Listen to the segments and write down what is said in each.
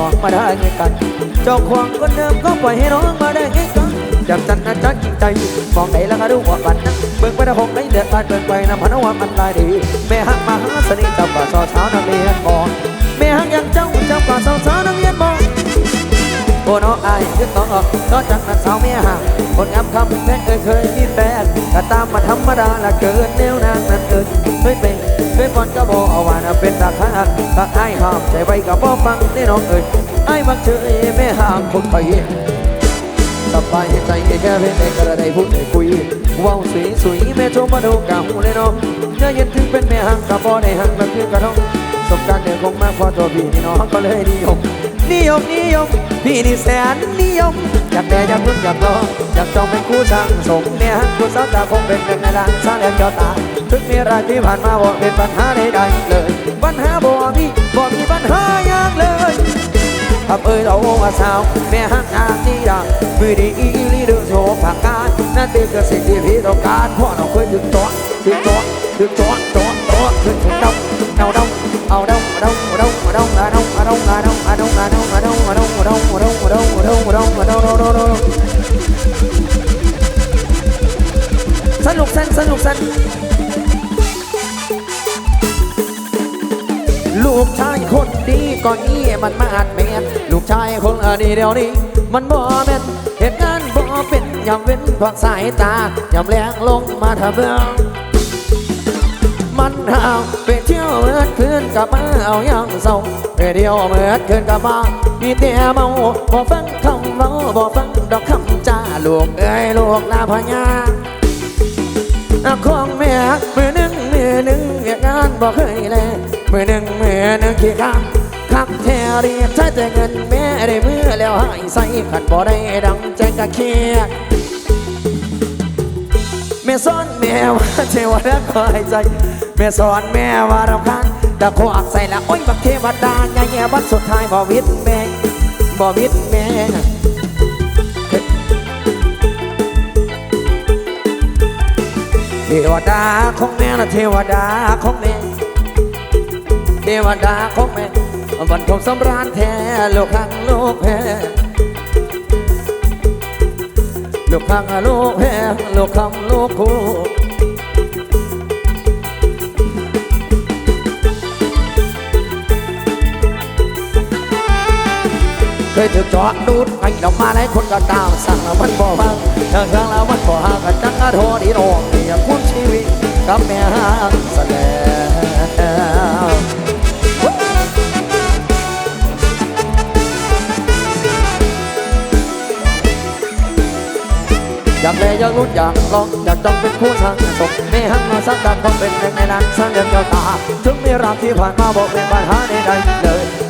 น้องมาได้ไงกันเจ้าของคนเดิมก็ปล่อยให้น้องมาได้ไงกันจากจันทร์จักกินใจมองไหนแล้วก็รู้ว่ากันนะเบิ่งไปนะหงไหนเดือดร้นเบิ่งไปน้ำพันว่ามันลายดีแม่หักมาหาสนิทจับว่าสาวสาวนักเรียนก่อนแม่หักอย่างเจ้าเจ้าว่าสาวสาวนักเรียน อ้น้องอายคือต้องออกนอกจากนักสาวเมียหางคนงามคำแพ้เอ่ยเคยมีแฟนก็ตามมาธรรมดาละเกินแนวนางนั้นเอ่ยเคยเป็นเคยบอนก็บอกเอาว่านะเป็นตาข้างตาาอายห้ามใจไว้กับบ่ฟังนี่น้องเอ้ยไอ้ยมักเฉยแม่ห่างคนไปสบายใจแค่เพียงแต่กระไดพูดได้คุยว้าวสวยสวยแม่ชมมาดูกะหูเลยน้องเนื้อเย็นถึงเป็นแม่ห่างกับ่ได้ห่างละคือกระทงสมการเดินคงมากพอตัวพี่นี่น้องก็เลยดีอก นิยมนิยมพี่นี่แสนนิยม อยากแต่อยากพึ่งอยากรออยากจองเป็นคู่ช่างสมเนี่ยคู่สาวตาคงเป็นเป็นในร้านสร้างแล้วเจ้าตาทุกมีรายที่ผ่านมาบอกเป็นปัญหาใดๆเลยปัญหาบ่มีบ่มีปัญหาอย่างเลยทำเอ้ยเราว่าสาวแม่ห้างนางนี่ดังมือดีอีลีดึงโชว์ผักการนั่นเป็นกระสิ่งที่พี่ต้องการพ่อเราเคยถึงตัวถึงตัวถึงตัว đó đừng cũng đông đừng nào đông ở đông ở đông ở đông ở đông ở đông ở đông ở đông ở đông ở đông ở đông ở đông ở đông ở đông ở đông ở đông ở đông ở đông ở đông ở đông สนุกสันสนุกสันลูกชายคนดีก่อนนี้มันมาอัดเมนลูกชายคนอดีเดี๋ยวนี้ มันบ่แม่นเหตุการณ์บ่เป็นยามเว้นพักสายตายามแรงลงมาทะเบือง มันหาวไปเที่ยวเมื่อคืนกับมาเอาอย่างเศร้าไปเที่ยวเมื่อคืนกับมามีแต่เมาบ่ฟังคำเมาบ่ฟังดอกคำจ้าลูกเอ้ยลูกนาพญาของแม่มือหนึ่งมือหนึ่งเวียงานบอกเคยเลยมือหนึ่งมือหนึ่งขี้ข้างคับแท้เรียใช้แต่เงินแม่ได้มือแล้วหายใส่ขันบ่ได้ดังใจกะเคียแม่ซ้อนแม่ว่าเทวดาคอยใจ แม่สอนแม่ว่าเราคันงตะโคอักใส่ละโอ้ยบักเทวดาไงแย่วัดสุดท้ายบ่วิทแม่บ่วิทแม่เทวดาของแม่ละเทวดาของแม่เทวดาของแม่บันทมสำราญแท้ลูกข้างลูกแพ้ลูกข้างลูกแพ้ลูกข้างลูกคู่ คยถูกจอดดูดไอ้ดอกมาหลายคนก็ตามสั่งละมันบ่ฟังทางทางละมันบ่หากันจังกะโทดีรองเนี่ยคุณชีวิตกับแม่หางแสดงอยากแลอยากรู้อยากลองอยากต้องเป็นคู่ทางตกไม่หังมาสักการต้องเป็นหนในนั้นสร้างเรื่องเก่าตาถึงไม่รักที่ผ่านมาบอกเป็นปัญหาใดๆเลย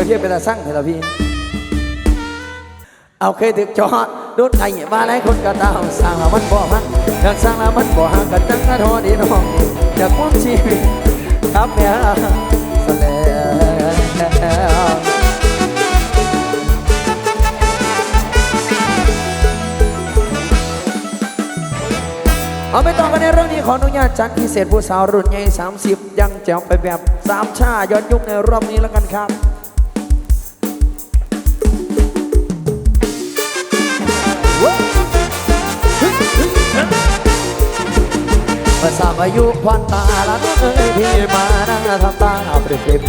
เดี๋ยวเทียบเป็นตาสั่งเหรอพี่ เอาเคยถึกจอดรถไงมาหลายคนก็ตามสร้างล้วมันบ่มันอยากสร้างแล้วมันบ่ห่างกันจังกะทอดีน้องอยากความชีวิตครับเนี่สแล้วเอาไปต่อกันในเรื่องนี้ขออนุญาตจัดพิเศษผู้สาวรุ่นใหญ่30 ยังแจ๋วไปแบบสามชาย้อนยุคในรอบนี้แล้วกันครับ เมื่อสามอายุควันตาละน้องเอ้ยพี่มานั่งทำตาปริบปริบ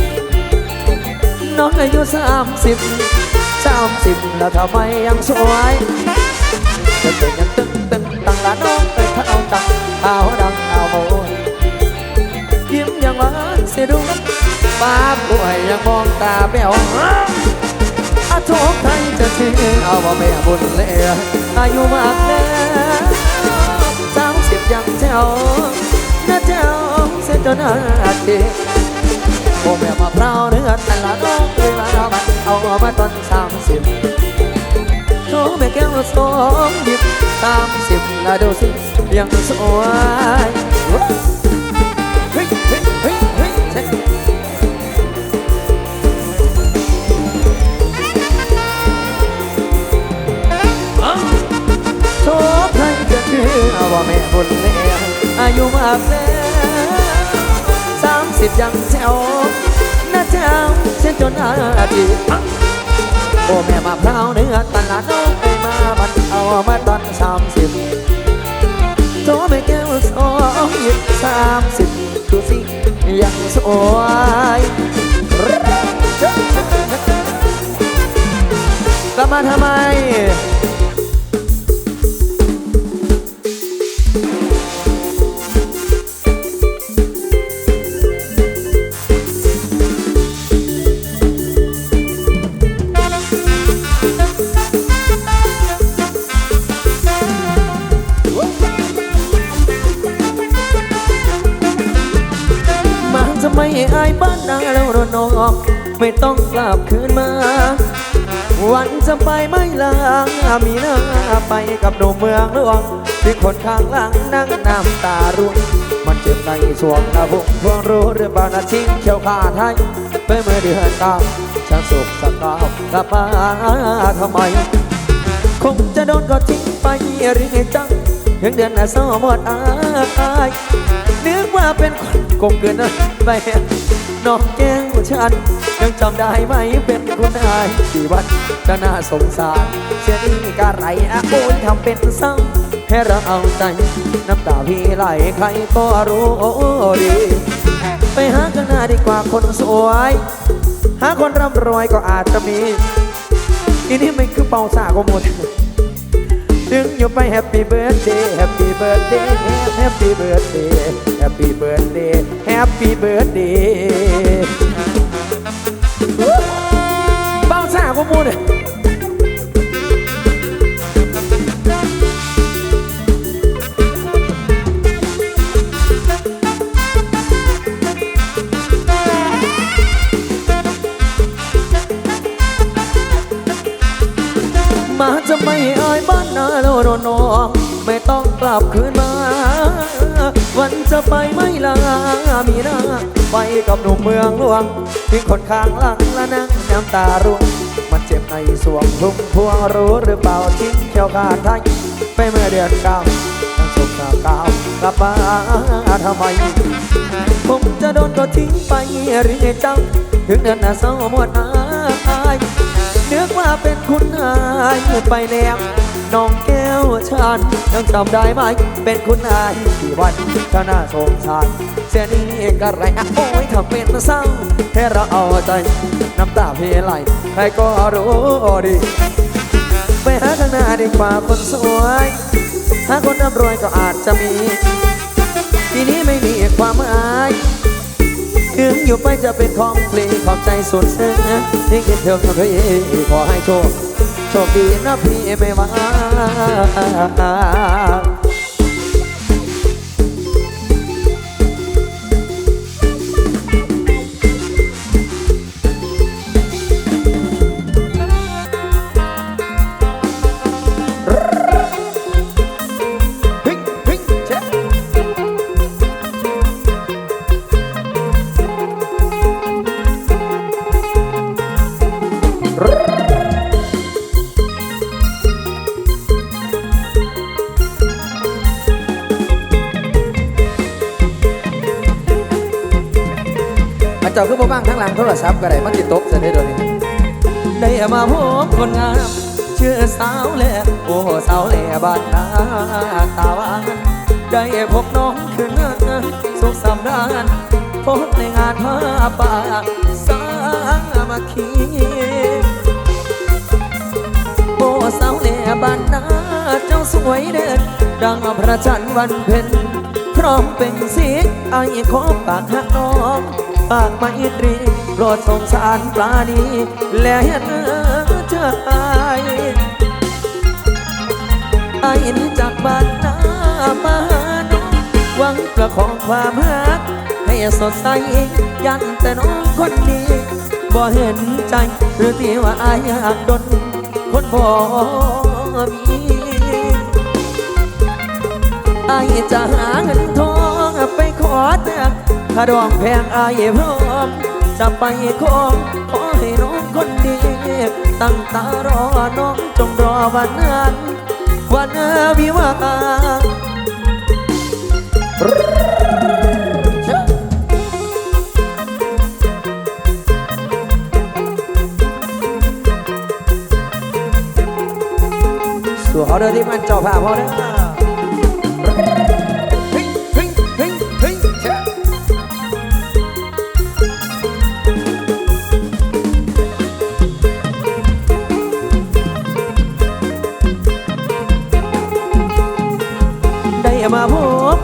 น้องอายุสามสิบสามสิบแล้วทำไมยังสวยจะเป็นยังตึงตึงตังละน้องเป็นเท่าตังเอาดังเอาโมยยิ้มยังหวานเสียดูป้าป่วยยังมองตาแป๋วอาทุกไทยจะชื่อเอาว่าแม่บุญเลยอายุมากแล้ว สามสิบยังเจ้าน้าเจ้าเสียจนอาทิตย์โอ้แม่มะพร้าเนื้อแต่ละน้องเลยมาบัดเอามาตอนสามสิบโอ้แม่แก้วสองหยิบสามสิบแล้วดูสิยังสวยเฮ้ยเฮ้ยเฮ้ยเฮ้ย คือว่าแม่บุญเลี้ยงอายุมากแล้วสามสิบยังแถวนะเจ้าเช่นจนอาทิตย์โอแม่มาพร้าวเนื้อตลาดน้องไปมาบันเอามาตอนสามสิบโตแม่แก้วสองยี่สามสิบดูสิยังสวยกลับมาทำไม ต้องกลับคืนมา วันจะไปไม่ลา มีหน้าไปกับหนุ่มเมืองหลวงที่คนข้างหลังนั่งน้ำตาร่วงมันเจ็บในสวงนะบุกพวงรู้หรือเปล่านะทิ้งเขียวขาไทยไปเมื่อเดือนเก้าฉันสุขสักกาวกลับมาทำไม คงจะโดนก็ทิ้งไปหรือไงจังเพียงเดือนละสองหมดอายนึกว่าเป็นคนกลมเกินไป น้องแก้วฉันยังจำได้ไหมเป็นคุณนายกี่วันจะน่าสงสารเสียนี่กะไรอะโอยทำเป็นเศร้าให้เราเอาใจน้ำตาพี่ไหลใครก็รู้ดี ไปหากันหน้าดีกว่าคนสวย หาคนร่ำรวยก็อาจจะมีอีนี่ไม่คือเป่าสาก็หมดดึงอยู่ไปแฮปปี้เบิร์ดเดย์แฮปปี้เบิร์ดเดย์แฮปปี้เบิร์ดเดย์ แฮปปี้เบิร์ดเดย์แฮปปี้เบิร์ดเดย์เป่าสาก็หมดมา ไปกับหนุ่มเมืองหลวงที่คนข้างหลังและนั่งน้ำตาร่วง มันเจ็บในสวงทุ่งพวงรู้หรือเปล่าทิ้งเขียวขาดไทยไปเมื่อเดือนเก้าทั้งสุขสาวกาวกลับมาทำไมผมจะโดนก็ทิ้งไปหรือไงเจ้าถึงเดือนหน้าเศร้าหมดอายนึกว่าเป็นคุณนายไปแล้ว น้องแก้วฉันยังจำได้ไหม เป็นคุณนายที่วันเจ้าหน้าสงสารเสียนี่กะไรอะโอ้ยทำเป็นเศร้าให้เราเอาใจน้ำตาเพไหลใครก็รู้ดี ไปหาข้างหน้าดีกว่าคนสวยหาคนร่ำรวยก็อาจจะมี ทีนี้ไม่มีความหมายถึงอยู่ไปจะเป็นของเพลงขอบใจสุดซึ้งที่คิดถึงพี่ขอให้โชค โชคดีนะพี่ไม่ว่า ศัพท์ก็ได้มันติดตกเสยเด็จเลยได้มาพบคนงามชื่อสาวแหล่โอ้สาวแหล่บ้านนาตาวานได้พบน้องคืนนั้นสุขสำราญพบในงานผ้าป่าสามัคคีโอ้สาวแหล่บ้านนาเจ้าสวยเด่นดังพระจันทร์วันเพ็ญพร้อมเป็นสีไอ้ขอปากหักน้อง ปากไมตรีโปรดสงสารปลาดีและเห็นใจไอ้นี่จากบ้านนามาหาน้องหวังประคองความหักให้สดใสยันแต่น้องคนดีบ่เห็นใจหรือที่ว่าอายอยากดนคนบ่มีไอายจะหาเงินทองไปขอแต่ ถ้าดองแพงอายพร้อมจะไปขอขอให้น้องคนดี ตั้งตารอน้องจงรอวันนั้น วันวิวาสู่เขาเดินที่มันเจ้าภาพเขาเด้อ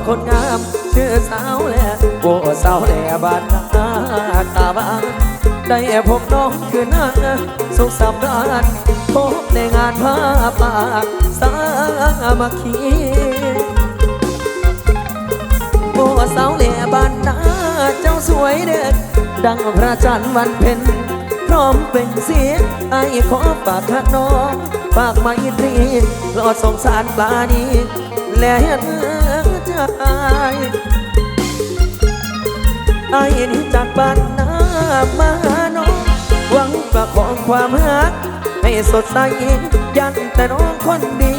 คนงามชื่อสาวแหละโอ้สาวแหละบ้านนาตาบ้านได้พบน้องคืนนั้นสุขสำราญพบในงานผ้าปากสามัคคีโอ้สาวเหล่บ้านนาเจ้าสวยเด็ดดังพระจันทร์วันเพ็ญพร้อมเป็นเสียงไอ้ขอฝากขัดน้องฝากไมตรีโปรดสงสารปลานีและเห็น ไอ้นี่จากบ้านนามาหาน้อง หวังประคองความรัก ให้สดใสยันแต่น้องคนดี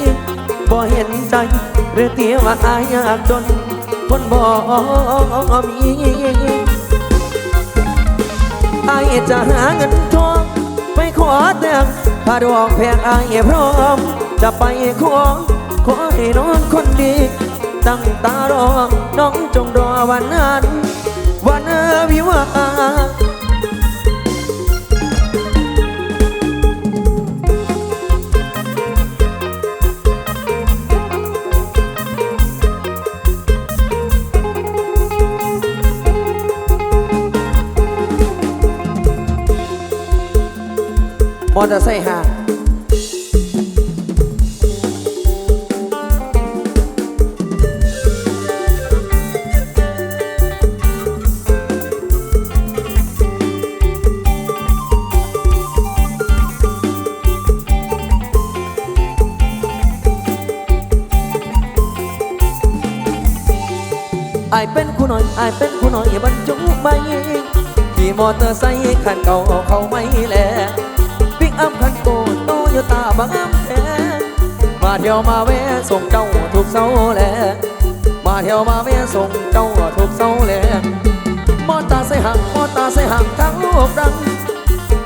บ่เห็นใจหรือเตียว่าอายยากจน คนบ่มีไอายจะหาเงินทองไปขอแต่งถ้าดอกแพงไอายพร้อม จะไปขอขอให้น้องคนดี ตั้งตารอ น้องจงรอวันนั้น วันวิวาหมอเตอร์ไซค์ห่าง มอเตอร์ไซค์คันเก่าเขาไม่แลปิกอัพคันโกโตโยต้าบางแท้มาเที่ยวมาแวะส่งเจ้าทุกเสาแลมาเที่ยวมาแวะส่งเจ้าทุกเสาแลมอเตอร์ไซค์ห่างมอเตอร์ไซค์ห่างทั้งโลกดัง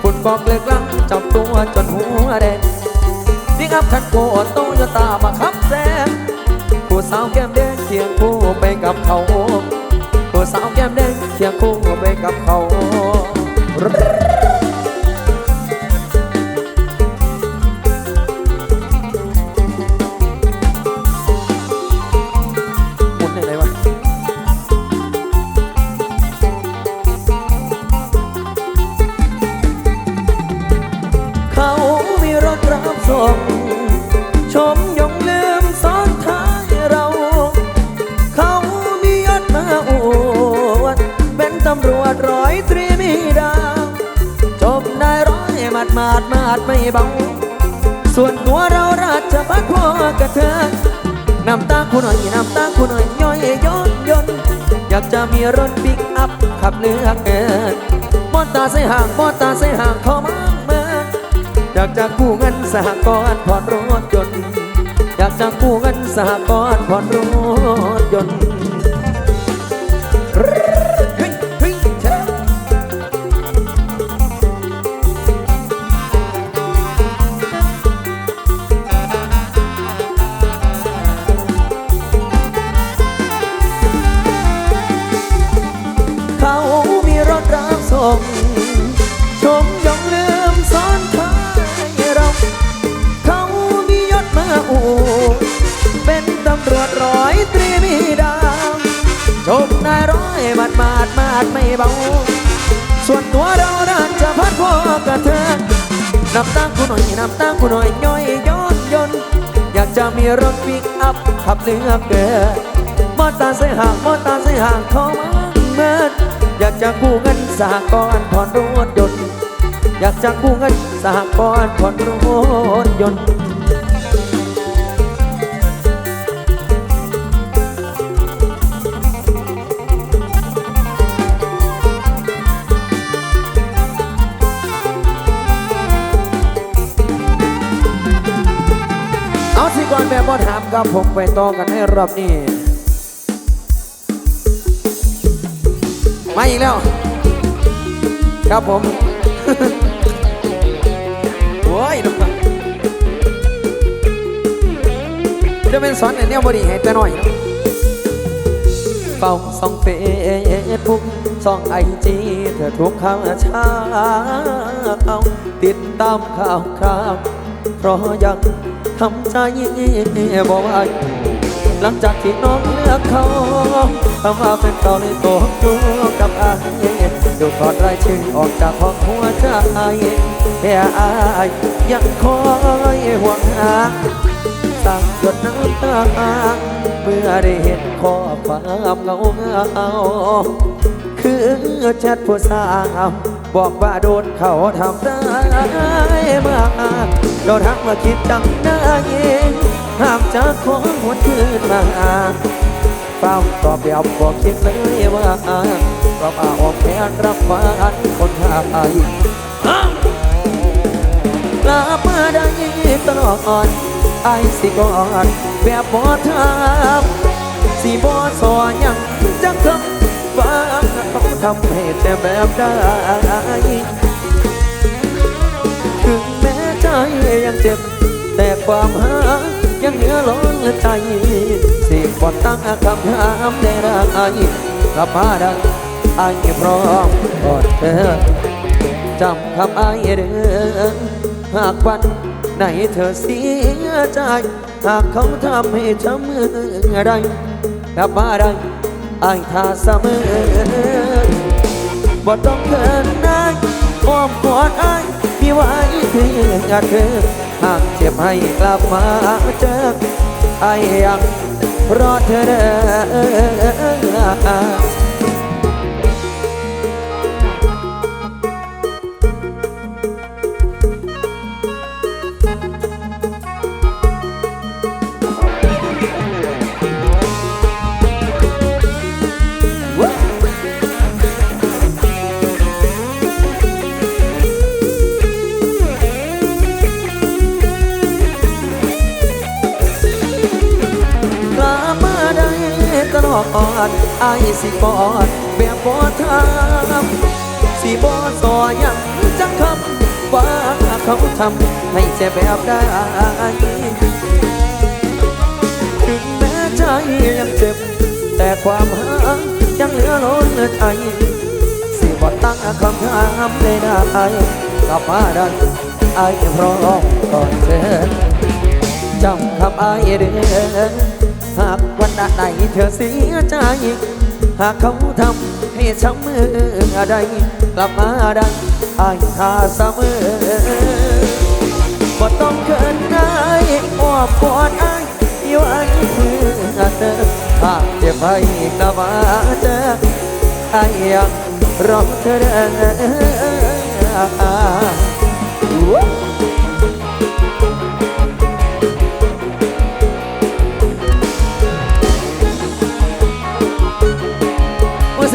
คุณบอกเลิกลังจับตัวจนหัวแดงปิกอัพคันโกโตโยต้ามาขับแซงผู้สาวแก้มแดงเคียงคู่ไปกับเขาผู้สาวแก้มแดงเคียงคู่ไปกับเขาาดไม่เบา ส่วนตัวเราราชพัฒพ่อกระเทอน้ำตาคุณหน่อยน้ำตาคุณหน่อยย่อยย้อนยนอยากจะมีรถปิกอัพขับเลือกเกินมอตอร์ไซค์ห่างมอตอร์ไซค์ห่างเขามาเมืองอยากจะกู้เงินสหกรณ์ผ่อนรถยนต์ อยากจะกู้เงินสหกรณ์ผ่อนรถยนต์ ดมาดไม่เบา ส่วนตัวเราดันจะพัดพอกระเทอนน้ำตากูหน่อยน้ำตากูหน่อยย่อยย้อนยนอยากจะมีรถปิกอัพขับเลือกเกินมอเตอร์ไซค์ห่างมอเตอร์ไซค์ห่างเขามาเมิดจะกู้เงินสหกรณ์ผ่อนรถยนต์อยากจะกู้เงินสหกรณ์ผ่อนรถยนต์ เอาสิก่บ่ถามครับผมไปต่อกันให้รอบนี้มาอีกแล้ว ครับผมโอ้ยน้องจะเป็นสอนอันเนี้ยบดีให้แต่น้อยเนาะเฝ้าส่องเฟซบุ๊กส่องไอจีเธอทุกข่าวเช้าติดตามข่าวคราวเพราะยัง ทำใจบ่ไหวหลังจากที่น้องเลือกเขาคำว่าเป็นเกาเลยโตอยู่กับอายดูกอดรายชื่อออกจากห้องหัวใจแต่อายยังคอยห่วงหาสั่งหยดน้ำตาเมื่อได้เห็นข้อความเงาเงาคือแชทผู้สาว บอกว่าโดนเขาทำได้ายมาโดนทักมาคิดจังได้ห้ามจากของหวนคืนมาเฝ้าตอบแบบบอกคิดเลยว่าก็มาออกแทนรับฟันคนหายกลับมาได้ตลอดไอ้สิก่อนแบบบ่ทำสิบ่สอยังจักทำว่าเขา ทำให้แต่แบบได้ถึงแม้ใจยังเจ็บ แต่ความหายังเหลือล้นใจสิบ่ตั้งคำถามในรักไอ้กลับมาได้ไอ้พร้อมกอดเธอจำคำอายเด้อหากวันไหนเธอเสียใจ หากเขาทำให้ช้ำมือใดกลับมาได้อายท่าเสมอ บ่ต้องเขินนายอ้อมกอดอายพี่ไว้เพื่อเธอหากเจ็บให้กลับมาเจอไอ้ยยังรอเธอเด้อ อดไอ้สิกอดแบบบ่ทำสิบ่สอยังจังคำว่าเขาทำให้เจ็บแบบได้ถึงแม้ใจยังเจ็บ แต่ความหายังเหลือล้นใจสิบ่ตั้งคำถามเลยได้กลับมาได้ไอ้พร้อมก่อนเธอจำคำไอายเด้อหาก วันใดเธอเสียใจ หากเขาทำให้ช้ำมือใดกลับมาได้อายท่าเสมอบ่ต้องเกินนายอ้อมกอดอายอยู่อันเพื่อเธอหากเจ็บให้กลับมาเจอไอายยังรอเธอเด้อ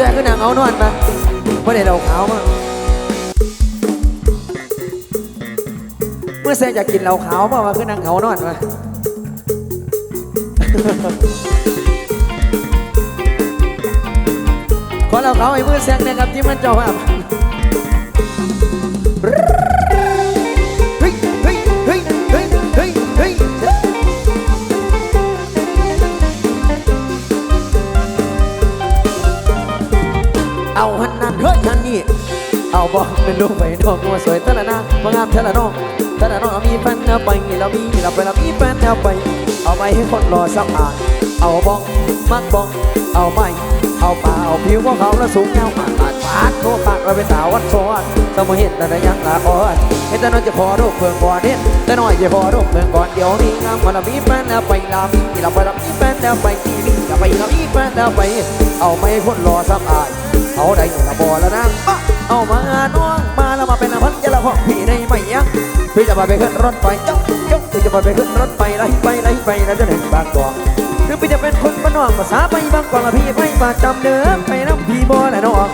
แสขึ้นหนังเอานอนมาเมื่อเดี๋ยวเราขาวมาเมื่อแซอยากกินเหล้าขาวมามาขึ้นหนังเอานอนมาขอเหล้าขาวไอ้เมื่อแซงนะครับที่มันเจ้าภาพ บอกเป็นลูกไปน้องว่าสวยเท่าละนะมางามเท่าละน้องเท่าละน้องเอามีแฟนเอาไปเรามีเราไปเรามีแฟนเอาไป เอาไปให้คนรอสักอ่านเอาบ้องมักบ้องเอาไม่เอาป่าเอาผิวของเขาแล้วสูงยาวมาปาดปาดโคขาดเราเป็นสาววัดโซนสมุเห็นแต่ยังละอ่อนเห็นแต่น้อยจะพอรูปเพื่อนก่อนเนี่ยแต่น้อยจะพอรูปเพื่อนก่อนเดี๋ยวนี้งามมาเรามีแฟนเอาไปเรามีเราไปเรามีแฟนเอาไปทีเราไปเรามีแฟนเอาไป เอาไปให้คนรอสักอ่าน เอาได้กระบอแล้วนะเอามาน้องมาแล้วมาเป็นพันยาละห้องพี่ได้ไหมยังพี่จะมาไปขึ้นรถไฟจ๊อกจ๊อกพี่จะมาไปขึ้นรถไฟไล่ไปไล่ไปแล้วจะถึงบางกอกหรือพี่จะเป็นคนบ้านนอกภาษาไปบางกอกละพี่ไปประจำเด้อไปน้ำพี่บ่และน้อง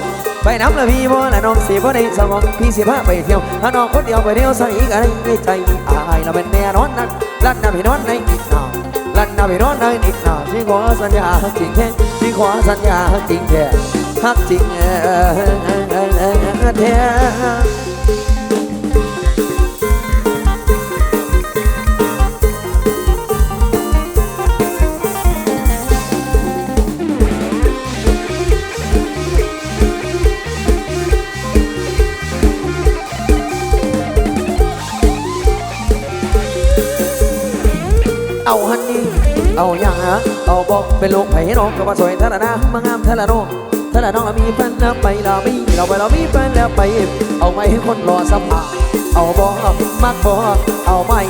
ไปน้ำละพี่บ่และน้องสิบ่ได้สมองพี่สิพาไปเที่ยวถ้าน้องคนเดียวไปเที่ยวใส่กันในใจอายเราเป็นแน่นอนนั้นลั่นน้ำพี่นอนในอีกหน่อยลั่นนาไปนอนได้นิดหน่อยที่ขอสัญญาจริงแท้ที่ขอสัญญาจริงแท้ ฮักจริงแท้เอาฮันนี่ เอาอย่างฮะเอาบอกเป็นลูกไผ่น้องก็มาสวยท่าละนะมางามท่าละน้อง เท่าละน้องเรามีแฟนแล้วไปเราไมีเราไปเรามีแฟนแล้วไป เอาไม่ให้คนรอสัมผัสเอาบอกมักบอกเอาไม่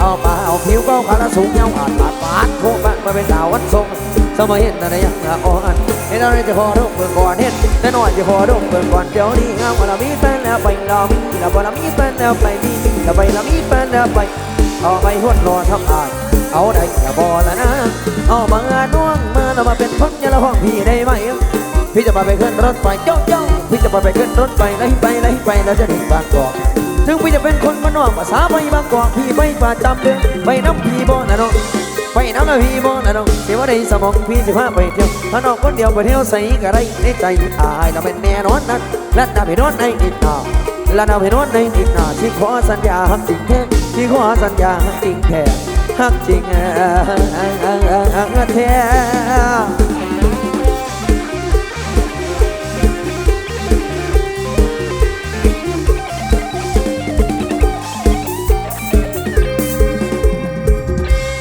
เอามาเอาผิวก็ขาละสูงเงาอ่าดปาดปาดโคบ้านมาเป็นดาววันทรงสมัยเห็นอะไรอย่างละอ่อนเห็นอะไรจะพอรุ่งเปิดก่อนเห็นแต่น้อยจะพอรุ่งเปิดก่อนเดี๋ยวนี้งามว่าเรามีแฟนแล้วไปเรามีเราไปเรามีแฟนแล้วไปมีเราไปเรามีแฟนแล้วไป เอาไปหดรอทับอายเอาได้อย่าบอละนะเอามาน้องมาเรามาเป็นพันยาละห้องพี่ได้ไหม พี่จะมาไปขึ้นรถไฟเจ้าเจ้าพี่จะมาไปขึ้นรถไฟไล่ไปไล่ไปแล้วจะถึงบางกอกถึงพี่จะเป็นคนบ้านอกภาษาไปบางกอกพี่ไปประจำเดือนไปน้ำพี่บ่นะน้องไปน้ำนะพี่บ่นะน้องเสียว่าในสมองพี่สิพาไปเที่ยวถ้าน้องคนเดียวไปเที่ยวใส่ก็ได้ในใจอายเราเป็นแน่นอนนั้นและน่าไปนอนในนิดหน่อยและนาไปนอนในนิดหนาที่ขอสัญญาฮักจริงแท้ที่ขอสัญญาฮักจริงแท้ฮักจริงแท้